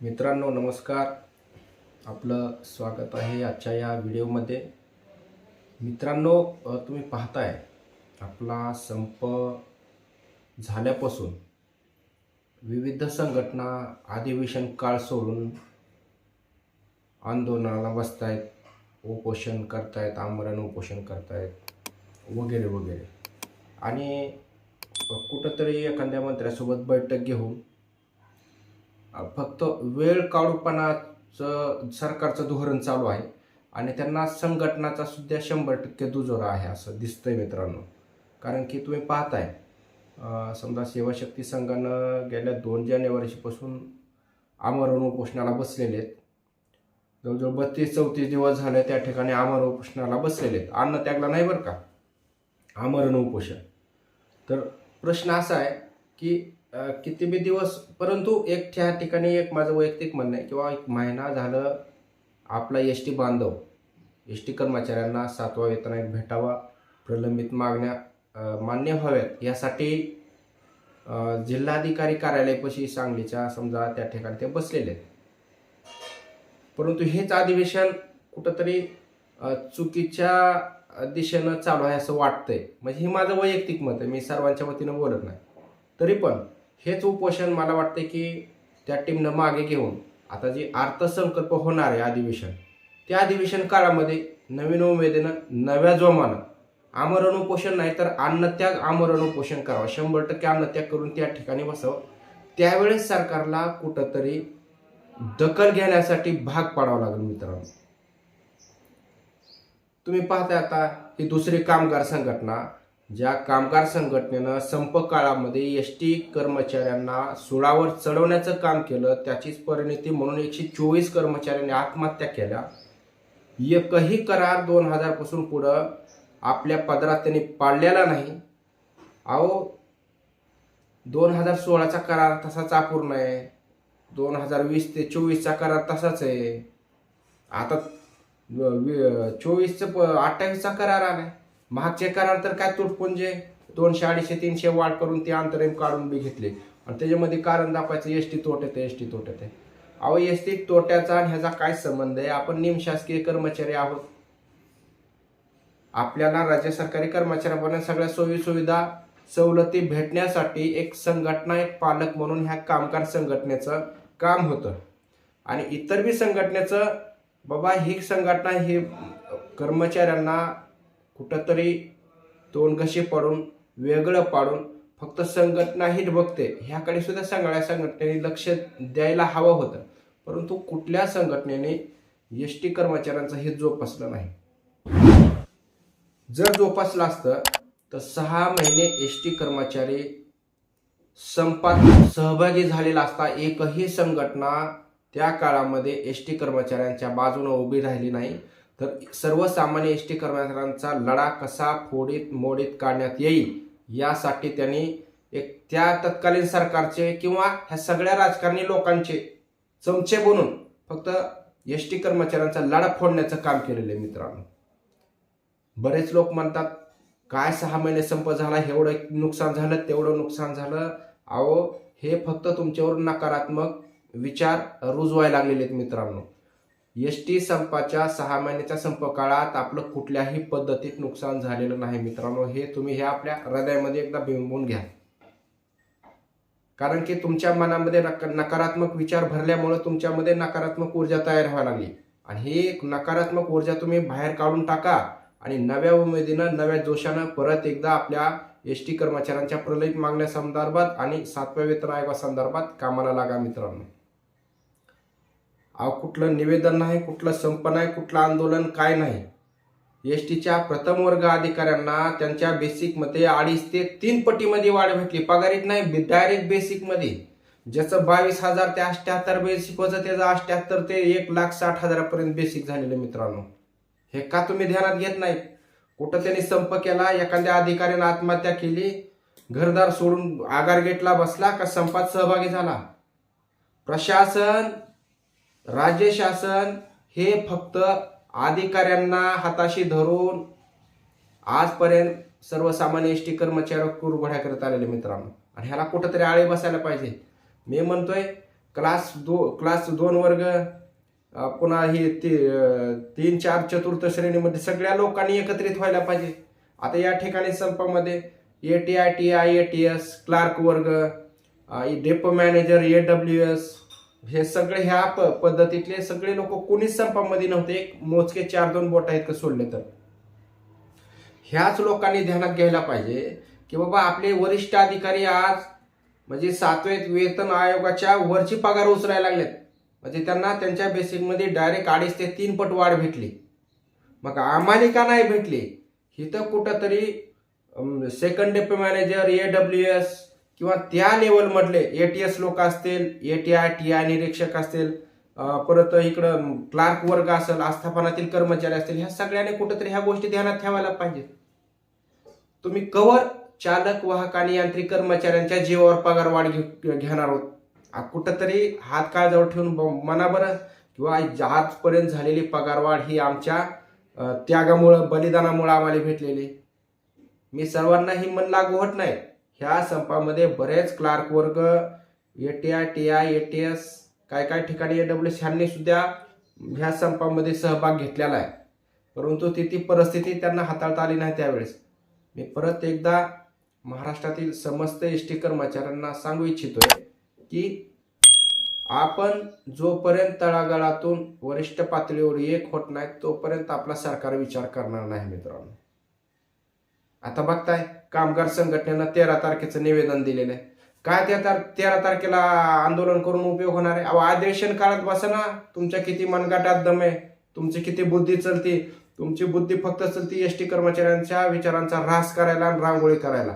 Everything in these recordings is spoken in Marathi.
मित्रांनो नमस्कार. आपलं स्वागत आहे आजच्या या व्हिडिओमध्ये. मित्रांनो तुम्ही पाहताय आपला संप झाल्यापासून विविध संघटना अधिवेशन काळ सोडून आंदोलनाला बसतायत उपोषण करतायत आमरण उपोषण करतायत वगैरे वगैरे. आणि कुठंतरी एखाद्या मंत्र्यासोबत बैठक घेऊन फक्त वेळ काढूपणाचं सरकारचं धोरण चालू आहे आणि त्यांना संघटनाचा सुद्धा शंभर टक्के दुजोरा आहे असं दिसतंय मित्रांनो. कारण की तुम्ही पाहताय समजा सेवाशक्ती संघानं गेल्या दोन जानेवारीपासून आमरण उपोषणाला बसलेले आहेत. जवळजवळ बत्तीस चौतीस दिवस झाले त्या ठिकाणी आमरण उपोषणाला बसलेले आहेत. अन्न त्यागला नाही बरं का? आमरण उपोषण. तर प्रश्न असा आहे की किती बी दिवस परंतु एक त्या ठिकाणी एक माझं वैयक्तिक म्हणणं आहे किंवा एक महिना झालं आपला एस टी बांधव एस टी कर्मचाऱ्यांना सातवा वेतन आयोग भेटावा प्रलंबित मागण्या मान्य व्हाव्यात यासाठी जिल्हाधिकारी कार्यालयापाशी सांगलीच्या समजा त्या ठिकाणी ते बसलेले आहेत. परंतु हेच अधिवेशन कुठंतरी चुकीच्या दिशेनं चालू आहे असं वाटतंय. म्हणजे हे माझं वैयक्तिक मत आहे मी सर्वांच्या वतीनं बोलत नाही. तरी पण हेच उपोषण मला वाटतं की त्या टीमनं मागे घेऊन आता जे अर्थसंकल्प होणार आहे अधिवेशन त्या अधिवेशन काळामध्ये नवीन उमेदीनं नव्या जोमानं आमरण उपोषण नाही तर अन्नत्याग आमरण उपोषण करावं. शंभर टक्के अन्नत्याग करून त्या ठिकाणी बसावं. त्यावेळेस सरकारला कुठंतरी दखल घेण्यासाठी भाग पाडावा लागेल मित्रांनो. तुम्ही पाहताय आता ही दुसरी कामगार संघटना ज्या कामगार संघटनेनं संप काळामध्ये एस टी कर्मचाऱ्यांना सुळावर चढवण्याचं काम केलं त्याचीच परिणिती म्हणून एकशे चोवीस कर्मचाऱ्यांनी आत्महत्या केल्या. एकही करार दोन हजारपासून पुढं आपल्या पदरात त्यांनी पाळलेला नाही. अहो दोन हजार सोळाचा करार तसाच अपूर्ण आहे. दोन हजार वीस ते चोवीसचा करार तसाच आहे. आता चोवीसचं प अठ्ठावीसचा करार आहे मागचे करार तर काय तुटपुंजे दोनशे अडीचशे तीनशे वाढ करून ते अंतरिम काढून बी घेतले. आणि त्याच्यामध्ये कारण दाखवायचं एस टी तोट्यात एस टी तोट्यात आहे. अहो एस टी तोट्याचा आणि ह्याचा काय संबंध आहे? आपण निमशासकीय कर्मचारी आहोत. आपल्याला राज्य सरकारी कर्मचाऱ्यांपर्यंत सगळ्या सोयी सुविधा सवलती भेटण्यासाठी एक संघटना एक पालक म्हणून ह्या कामगार संघटनेचं काम होतं. आणि इतर बी संघटनेचं बाबा ही संघटना ही कर्मचाऱ्यांना कुठंतरी तोंडघशी पडून वेगळं पाडून फक्त संघटना हिट बघते ह्याकडे सुद्धा सगळ्या संघटनेने लक्ष द्यायला हवं होतं. परंतु कुठल्या संघटनेने एस टी कर्मचाऱ्यांचं हे जोपासलं नाही? जर जोपासलं असतं तर सहा महिने एस टी कर्मचारी संपात सहभागी झालेला असता एकही संघटना त्या काळामध्ये एस टी कर्मचाऱ्यांच्या बाजूने उभी राहिली नाही. तर सर्वसामान्य एस टी कर्मचाऱ्यांचा लढा कसा फोडीत मोडीत काढण्यात येईल यासाठी त्यांनी एक त्या तत्कालीन सरकारचे किंवा ह्या सगळ्या राजकारणी लोकांचे चमचे बनून फक्त एस टी कर्मचाऱ्यांचा लढा फोडण्याचं काम केलेलं आहे मित्रांनो. बरेच लोक म्हणतात काय सहा महिने संप झाला एवढं नुकसान झालं तेवढं नुकसान झालं. अहो हे फक्त तुमच्यावर नकारात्मक विचार रुजवायला लागलेले आहेत मित्रांनो. एस टी संपाच्या सहा महिन्याच्या संप काळात आपलं कुठल्याही पद्धतीत नुकसान झालेलं नाही मित्रांनो. हे तुम्ही हे आपल्या हृदयामध्ये एकदा बिंबून घ्या. कारण की तुमच्या मनामध्ये नकारात्मक विचार भरल्यामुळे तुमच्यामध्ये नकारात्मक ऊर्जा तयार व्हायला लागली. आणि ही एक नकारात्मक ऊर्जा तुम्ही बाहेर काढून टाका आणि नव्या उमेदीनं नव्या जोशानं परत एकदा आपल्या एस टी कर्मचाऱ्यांच्या प्रलयित मागण्या संदर्भात आणि सातव्या वेतन आयोगासंदर्भात कामाला लागा मित्रांनो. अहो कुठलं निवेदन नाही कुठलं संप नाही कुठलं आंदोलन काय नाही. एस टीच्या प्रथम वर्ग अधिकाऱ्यांना त्यांच्या बेसिकमध्ये अडीच ते तीन पटीमध्ये वाढ भेटली. पगारीत नाही डायरेक्ट बेसिकमध्ये ज्याचं बावीस हजार ते अष्ट्याहत्तर बेसिक होतं त्याचं अठ्याहत्तर ते एक लाख साठ हजारापर्यंत बेसिक झालेलं मित्रांनो. हे का तुम्ही ध्यानात घेत नाही? कुठं त्यांनी संप केला एखाद्या अधिकाऱ्यानं आत्महत्या केली घरदार सोडून आगार गेटला बसला का संपात सहभागी झाला? प्रशासन राज्य शासन हे फक्त अधिकाऱ्यांना हाताशी धरून आजपर्यंत सर्वसामान्य एस टी कर्मचाऱ्यावर कुरघोड्या करत आलेले मित्रांनो. आणि ह्याला कुठंतरी आळे बसायला पाहिजे. मी म्हणतोय क्लास दो क्लास दोन वर्ग पुन्हा हे ती तीन चार चतुर्थ श्रेणीमध्ये सगळ्या लोकांनी एकत्रित व्हायला पाहिजे. आता या ठिकाणी संपामध्ये A T I T I A T S clerk वर्ग depot manager A W S हे सगळे ह्या प पद्धतीतले सगळे लोक कोणीच संपामध्ये नव्हते. एक मोजके चार दोन बोट आहेत का सोडले तर. ह्याच लोकांनी ध्यानात घ्यायला पाहिजे की बाबा आपले वरिष्ठ अधिकारी आज म्हणजे सातवे वेतन आयोगाच्या वरची पगार उचलायला लागलेत. म्हणजे त्यांना त्यांच्या बेसिकमध्ये डायरेक्ट अडीच ते तीन पट वाढ भेटली. मग आम्हाला का नाही भेटली? इथं कुठंतरी second deputy manager A W S किंवा त्या लेवलमधले ए टी एस लोक असतील A T I T I निरीक्षक असतील परत इकडं क्लार्क वर्ग असेल आस्थापनातील कर्मचारी असतील ह्या सगळ्यांनी कुठंतरी ह्या गोष्टी ध्यानात ठेवायला पाहिजेत. तुम्ही कवर चालक वाहक आणि यांत्रिक कर्मचाऱ्यांच्या जीवावर पगार वाढ घे- घेणार आहोत. कुठंतरी हात काळजावर ठेवून मनाबर बरं किंवा आजपर्यंत झालेली पगारवाढ ही आमच्या त्यागामुळं बलिदानामुळं आम्हाला भेटलेली. मी सर्वांना ही मन लागू होत नाही. ह्या संपामध्ये बरेच क्लार्क वर्ग A T I T I A T S काय काय ठिकाणी ए डब्ल्यू ह्यांनी सुद्धा ह्या संपामध्ये सहभाग घेतलेला आहे. परंतु ती ती परिस्थिती त्यांना हाताळता आली नाही त्यावेळेस. मी परत एकदा महाराष्ट्रातील समस्त एस टी कर्मचाऱ्यांना सांगू इच्छितोय की आपण जोपर्यंत तळागाळातून वरिष्ठ पातळीवर एक होत नाही तोपर्यंत आपला सरकार विचार करणार नाही मित्रांनो. आता बघताय कामगार संघटनेनं तेरा तारखेचं निवेदन दिलेलं आहे. काय त्या तार तेरा तारखेला आंदोलन करून उपयोग होणार आहे? अहो अधिवेशन काळात बसा ना. तुमच्या किती मनगाटात दम आहे. तुमची किती बुद्धी चलती. तुमची बुद्धी फक्त चलती एस टी कर्मचाऱ्यांच्या विचारांचा ऱ्हास करायला आणि रांगोळी करायला.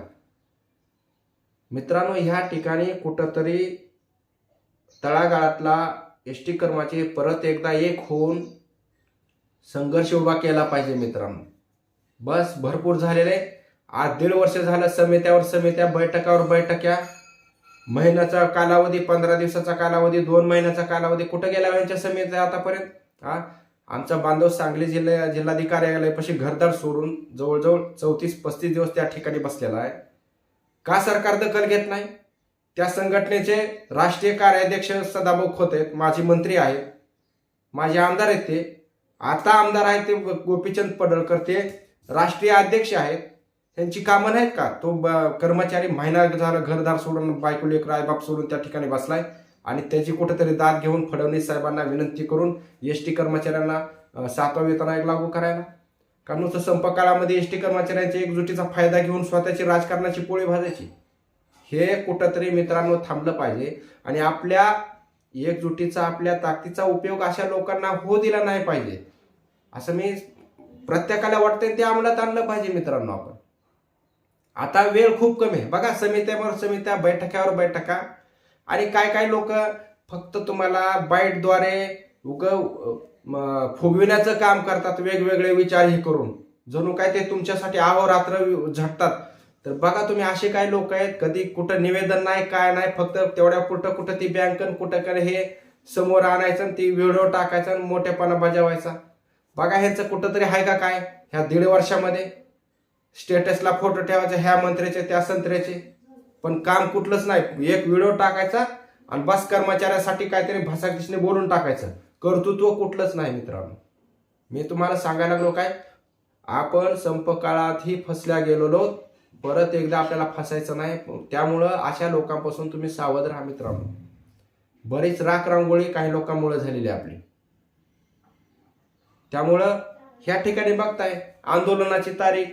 मित्रांनो ह्या ठिकाणी कुठंतरी तळागाळातला एस टी कर्माचे परत एकदा एक होऊन संघर्ष उभा केला पाहिजे मित्रांनो. बस भरपूर झालेले आज दीड वर्ष झालं समित्यावर समित्या बैठकावर बैठक्या. महिन्याचा कालावधी पंधरा दिवसाचा कालावधी दोन महिन्याचा कालावधी. कुठं गेला हो यांच्या समित्या आतापर्यंत? हा? आमचा बांधव सांगली जिल्हा जिल्हाधिकार्यालयापाशी घरदार सोडून जवळजवळ चौतीस पस्तीस दिवस त्या ठिकाणी बसलेला आहे. का सरकार दखल घेत नाही? त्या संघटनेचे राष्ट्रीय कार्याध्यक्ष सदाभाऊ खोत आहेत माजी मंत्री आहेत माझे आमदार आहेत ते. आता आमदार आहेत ते गो- गोपीचंद पडळकर ते राष्ट्रीय अध्यक्ष आहेत. त्यांची कामं नाहीत का? तो ब- कर्मचारी महिना झाला घरदार सोडून बायको लेकर आईबाप सोडून त्या ठिकाणी बसलाय. आणि त्याची कुठेतरी दाद घेऊन फडणवीस साहेबांना विनंती करून एस टी कर्मचाऱ्यांना सातवा वेतन आयोग लागू करायला. कारण नुसतं संप काळामध्ये एस टी कर्मचाऱ्यांच्या एकजुटीचा फायदा घेऊन स्वतःची राजकारणाची पोळी भाजायची? हे कुठंतरी मित्रांनो थांबलं पाहिजे. आणि आपल्या एकजुटीचा आपल्या ताकदीचा उपयोग अशा लोकांना हो दिला नाही पाहिजे. असं मी प्रत्येकाला वाटतंय ते अंमलात आणलं पाहिजे मित्रांनो आपण. आता वेळ खूप कमी आहे. बघा समित्यावर समित्या बैठकावर बैठका. आणि काय काय लोक फक्त तुम्हाला बाईटद्वारे उग फुगविण्याचं काम करतात वेगवेगळे विचार हे करून. जणू काय ते तुमच्यासाठी अहोरात्र झटतात. तर बघा तुम्ही असे काय लोक आहेत कधी कुठं निवेदन नाही काय नाही फक्त तेवढ्या कुठं कुठं ती बँकन कुठं कर हे समोर आणायचं आणि ती व्हिडिओ टाकायचा आणि मोठेपणा बजावायचा. बघा ह्याचं कुठंतरी आहे का काय? ह्या दीड वर्षामध्ये. स्टेटसला फोटो ठेवायचा ह्या मंत्र्याचे त्या संत्र्याचे. पण काम कुठलंच नाही. एक व्हिडिओ टाकायचा आणि बस कर्मचाऱ्यासाठी काहीतरी भाषाकृष्ण बोलून टाकायचं. कर्तृत्व कुठलंच नाही मित्रांनो. मी तुम्हाला सांगायला लागलो काय? आपण संप काळातही फसल्या गेलेलो. परत एकदा आपल्याला फसायचं नाही. त्यामुळं अशा लोकांपासून तुम्ही सावध राहा मित्रांनो. बरीच राख रांगोळी काही लोकांमुळे झालेली आहे आपली. त्यामुळं ह्या ठिकाणी बघताय आंदोलनाची तारीख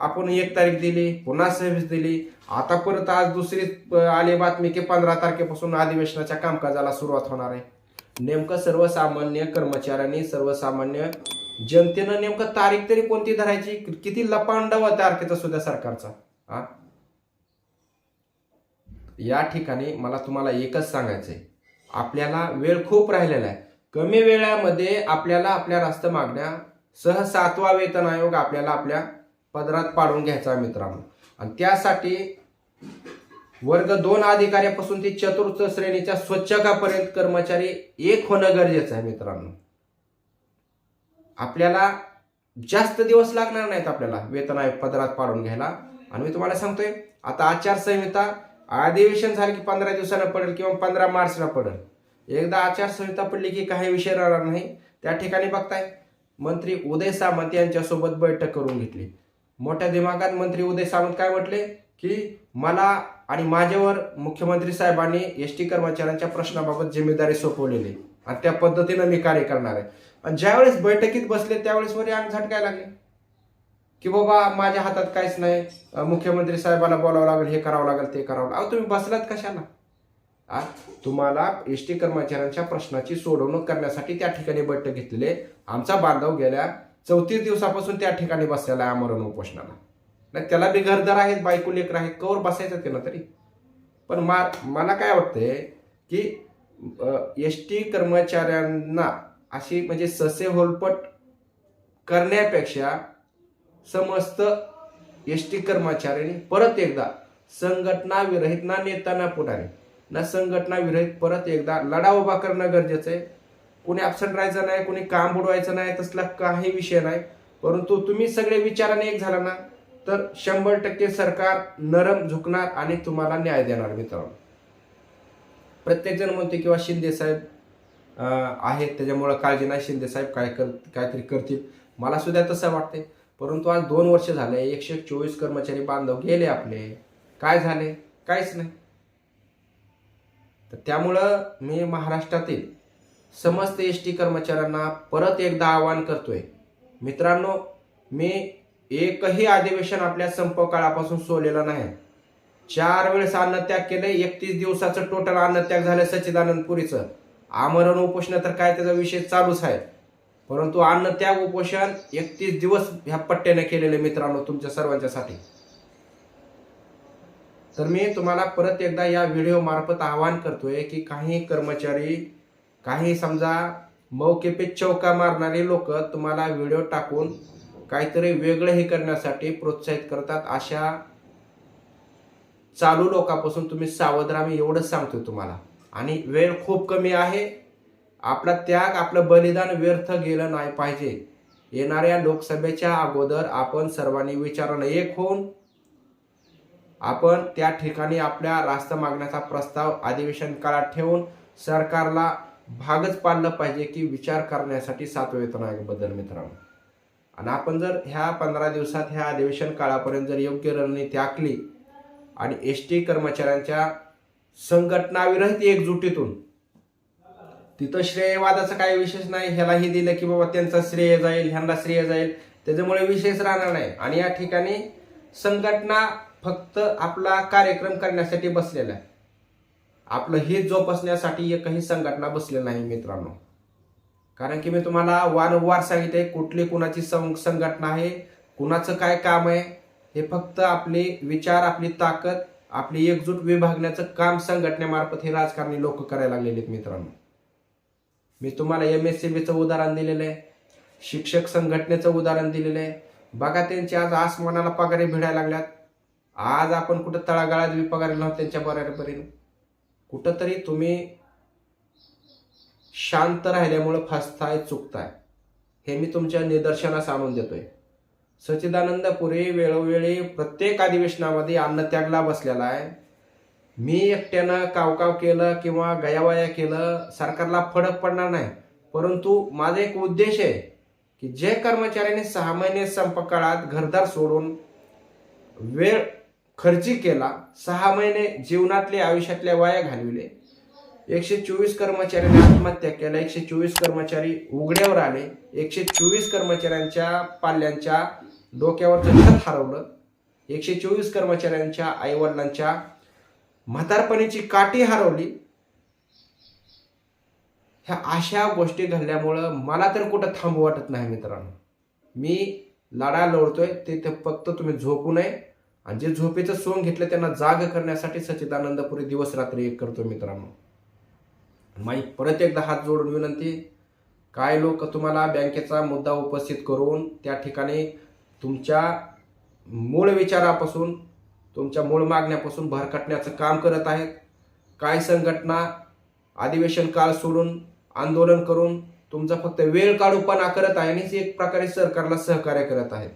आपण एक तारीख दिली पुन्हा सव्वीस दिली. आता परत आज दुसरी आली बातमी की पंधरा तारखेपासून अधिवेशनाच्या कामकाजाला सुरुवात होणार आहे. नेमकं सर्वसामान्य कर्मचाऱ्यांनी सर्वसामान्य जनतेनं नेमकं तारीख तरी कोणती धरायची? किती लपांडावा तारखेचा सुद्धा सरकारचा? हा या ठिकाणी मला तुम्हाला एकच सांगायचंय. आपल्याला वेळ खूप राहिलेला आहे. कमी वेळामध्ये आपल्याला आपल्या रास्त मागण्या सह सातवा वेतन आयोग आपल्याला आपल्या पदरात पाडून घ्यायचा आहे मित्रांनो. आणि त्यासाठी वर्ग दोन अधिकाऱ्यापासून ते चतुर्थ श्रेणीच्या स्वच्छकापर्यंत कर्मचारी एक होणं गरजेचं आहे मित्रांनो. आपल्याला जास्त दिवस लागणार नाहीत आपल्याला वेतन आयोग पदरात पाडून घ्यायला. आणि मी तुम्हाला सांगतोय आता आचारसंहिता अधिवेशन झालं की पंधरा दिवसानं पडेल किंवा पंधरा मार्चला पडेल. एकदा आचारसंहिता पडली की काही विषय राहणार नाही. त्या ठिकाणी बघताय मंत्री उदय सामंत यांच्यासोबत बैठक करून घेतली. मोठ्या दिमागात मंत्री उदय सावंत काय म्हटले? की मला आणि माझ्यावर मुख्यमंत्री साहेबांनी एस टी कर्मचाऱ्यांच्या प्रश्नाबाबत जिम्मेदारी सोपवलेली. आणि त्या पद्धतीनं मी कार्य करणार आहे. आणि ज्यावेळेस बैठकीत बसले त्यावेळेस वरी अंग झटकायला लागले. की बाबा माझ्या हातात काहीच नाही. मुख्यमंत्री साहेबाला बोलावं लागेल हे करावं लागेल ते करावं लागेल. तुम्ही बसलात कशाला? आ, तुम्हाला एस टी कर्मचाऱ्यांच्या प्रश्नाची सोडवणूक करण्यासाठी त्या ठिकाणी बैठक घेतलेली आमचा बांधव गेल्या चौतीस दिवसापासून त्या ठिकाणी बसलेला आहे आमरण उपोषणाला. नाही त्याला बी घरदार आहेत बायको लेकर आहेत कवर बसायचं त्यानं तरी. पण मा मला काय वाटतंय की एस टी कर्मचाऱ्यांना अशी म्हणजे ससे होलपट करण्यापेक्षा समस्त एस टी कर्मचाऱ्यांनी परत एकदा संघटना विरहित ना नेता ना पुढारी ना संघटना विरहित परत एकदा लढा उभा करणं गरजेचं आहे. कोणी ॲबसेंट राहायचं नाही कोणी काम बुडवायचं नाही तसला काही विषय नाही. परंतु तुम्ही सगळे विचाराने एक झाला ना तर शंभर टक्के सरकार नरम झुकणार आणि तुम्हाला न्याय देणार मित्रांनो. प्रत्येक जण म्हणते किंवा शिंदे साहेब आहेत त्याच्यामुळं काळजी नाही शिंदे साहेब काय कर काहीतरी करतील. मला सुद्धा तसं वाटते परंतु आज दोन वर्ष झाले एकशे चोवीस कर्मचारी बांधव गेले आपले. काय झाले? काहीच नाही. तर त्यामुळं मी महाराष्ट्रातील समस्त एस टी कर्मचाऱ्यांना परत एकदा आवाहन करतोय. मित्रांनो मी एकही अधिवेशन आपल्या संप काळापासून सोडलेलं नाही. चार वेळेस अन्नत्याग केले एकतीस दिवसाचं टोटल अन्नत्याग झालं सच्चिदानंद पुरीचं आमरण उपोषण तर काय त्याचा विषय चालूच आहे. परंतु अन्नत्याग उपोषण एकतीस दिवस ह्या पट्ट्याने केलेले मित्रांनो तुमच्या सर्वांच्यासाठी. तर मी तुम्हाला परत एकदा या व्हिडिओ मार्फत आवाहन करतोय की काही कर्मचारी काही समजा मौके पे चौका मारणारे लोक तुम्हाला व्हिडिओ टाकून काहीतरी वेगळं हे करण्यासाठी प्रोत्साहित करतात. अशा चालू लोकांपासून तुम्ही सावध राहा मी एवढंच सांगतो तुम्हाला. आणि वेळ खूप कमी आहे. आपला त्याग आपलं बलिदान व्यर्थ गेलं नाही पाहिजे. येणाऱ्या लोकसभेच्या अगोदर आपण सर्वांनी विचारानं एक होऊन आपण त्या ठिकाणी आपल्या रास्त मागण्याचा प्रस्ताव अधिवेशन काळात ठेवून सरकारला भागच पाडलं पाहिजे की विचार करण्यासाठी सात वेतन आयोगाबद्दल मित्रांनो. आणि आपण जर ह्या पंधरा दिवसात ह्या अधिवेशन काळापर्यंत जर योग्य रणनीती आखली आणि एस टी कर्मचाऱ्यांच्या संघटनाविरहित एकजुटीतून तिथं श्रेयवादाचा काही विशेष नाही ह्यालाही दिलं की बाबा त्यांचा श्रेय जाईल ह्यांना श्रेय जाईल त्याच्यामुळे विशेष राहणार नाही. आणि या ठिकाणी संघटना फक्त आपला कार्यक्रम करण्यासाठी बसलेला आहे आपलं हे जोपासण्यासाठी एकही संघटना बसले नाही मित्रांनो. कारण की मी तुम्हाला वारंवार सांगितले कुठली कुणाची सं संघटना आहे कुणाचं काय काम आहे हे फक्त आपले विचार आपली ताकद आपली एकजूट विभागण्याचं काम संघटनेमार्फत हे राजकारणी लोक करायला लागलेले आहेत मित्रांनो. मी तुम्हाला एम एस सी बीचं उदाहरण दिलेलं आहे शिक्षक संघटनेचं उदाहरण दिलेलं आहे. बघा त्यांची आज आसमानाला पगारे भिडायला लागल्यात. आज आपण कुठं तळागाळात बी पगार नव्हतं त्यांच्या बऱ्यापर्यंत कुठंतरी तुम्ही शांत राहिल्यामुळं फसताय चुकताय. हे मी तुमच्या निदर्शनास आणून देतोय. सच्चिदानंद पुरे वेळोवेळी प्रत्येक अधिवेशनामध्ये अन्नत्यागला बसलेला आहे. मी एकट्यानं कावकाव केलं किंवा गयावया केलं सरकारला फरक पडणार नाही. परंतु माझा एक उद्देश आहे की जे कर्मचाऱ्यांनी सहा महिने संप काळात घरदार सोडून वेळ खर्ची केला सहा महिने जीवनातले आयुष्यातल्या वाया घालविले. एकशे चोवीस कर्मचाऱ्यांनी आत्महत्या केल्या एकशे चोवीस कर्मचारी उघड्यावर आले एकशे चोवीस कर्मचाऱ्यांच्या पाल्यांच्या डोक्यावरचं छत हरवलं एकशे चोवीस कर्मचाऱ्यांच्या आईवडिलांच्या म्हातारपणीची काठी हरवली. ह्या अशा गोष्टी घडल्यामुळं मला तर कुठं थांबू वाटत नाही मित्रांनो. मी लढा लढतोय ते ते फक्त तुम्ही झोपू नये. आणि जे झोपेचं सोंग घेतलं त्यांना जाग करण्यासाठी सच्चिदानंदपुरी दिवस रात्री एक करतो मित्रांनो. माझी परत एकदा हात जोडून विनंती काय लोक तुम्हाला बँकेचा मुद्दा उपस्थित करून त्या ठिकाणी तुमच्या मूळ विचारापासून तुमच्या मूळ मागण्यापासून भरकटण्याचं काम करत आहेत? काय संघटना अधिवेशन काळ सोडून आंदोलन करून तुमचा फक्त वेळ काढूपणा करत आहे आणि एक प्रकारे सरकारला सहकार्य करत आहेत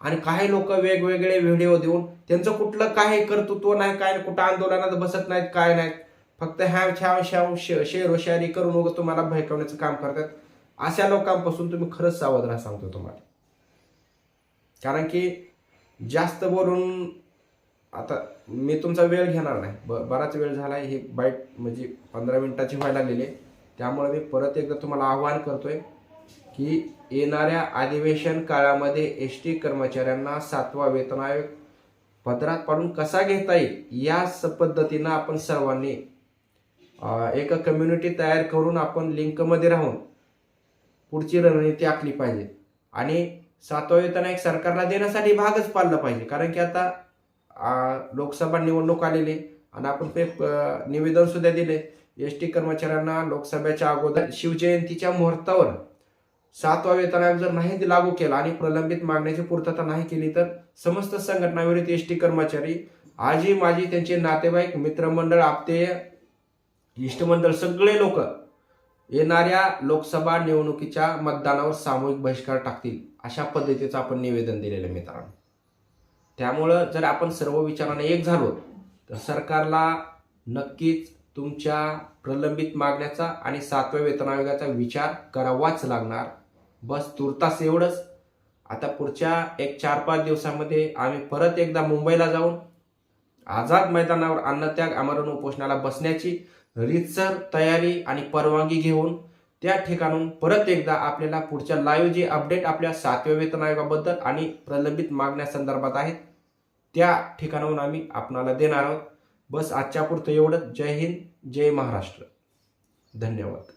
आणि काही लोक वेगवेगळे व्हिडिओ देऊन त्यांचं कुठलं काही कर्तृत्व नाही काय कुठं आंदोलनात बसत नाहीत काय नाहीत. फक्त ह्या ह्या शाव शेअरोशारी करून वगैरे तुम्हाला भयकवण्याचं काम करतात. अशा लोकांपासून तुम्ही खरंच सावध राहा सांगतो तुम्हाला. कारण की जास्त बोलून आता मी तुमचा वेळ घेणार नाही. ब बराच वेळ झाला आहे बाईट म्हणजे पंधरा मिनिटाची व्हायला लागलेली आहे. त्यामुळे मी परत एकदा तुम्हाला आवाहन करतोय की येणाऱ्या अधिवेशन काळामध्ये एस टी कर्मचाऱ्यांना सातवा वेतन आयोग पदरात पाडून कसा घेता येईल या स- पद्धतीनं आपण सर्वांनी एक कम्युनिटी तयार करून आपण लिंकमध्ये राहून पुढची रणनीती आखली पाहिजे. आणि सातवा वेतन आयोग सरकारला देण्यासाठी भागच पाडला पाहिजे. कारण की आता लोकसभा निवडणूक आलेली आणि आपण ते निवेदन सुद्धा दिले. एस टी कर्मचाऱ्यांना लोकसभेच्या अगोदर शिवजयंतीच्या मुहूर्तावर सातवा वेतन आयोग जर नाही लागू केला आणि प्रलंबित मागण्याची पूर्तता नाही केली तर समस्त संघटनाविरुद्ध एस टी कर्मचारी आजी माजी त्यांचे नातेवाईक मित्रमंडळ आपते इष्टमंडळ सगळे लोक येणाऱ्या लोकसभा निवडणुकीच्या मतदानावर सामूहिक बहिष्कार टाकतील अशा पद्धतीचं आपण निवेदन दिलेलं आहे मित्रांनो. त्यामुळं जर आपण सर्व विचाराने एक झालो तर सरकारला नक्कीच तुमच्या प्रलंबित मागण्याचा आणि सातव्या वेतन आयोगाचा विचार करावाच लागणार. बस तुर्तास एवढंच. आता पुढच्या एक चार पाच दिवसामध्ये आम्ही परत एकदा मुंबईला जाऊन आझाद मैदानावर अन्नत्याग आमरण उपोषणाला बसण्याची रीतसर तयारी आणि परवानगी घेऊन त्या ठिकाणून परत एकदा आपल्याला पुढच्या लाईव्ह जे अपडेट आपल्या सातव्या वेतन आयोगाबद्दल आणि प्रलंबित मागण्यासंदर्भात आहेत त्या ठिकाणाहून आम्ही आपणाला देणार आहोत. बस आजच्या पुरतं एवढंच. जय हिंद जय महाराष्ट्र. धन्यवाद.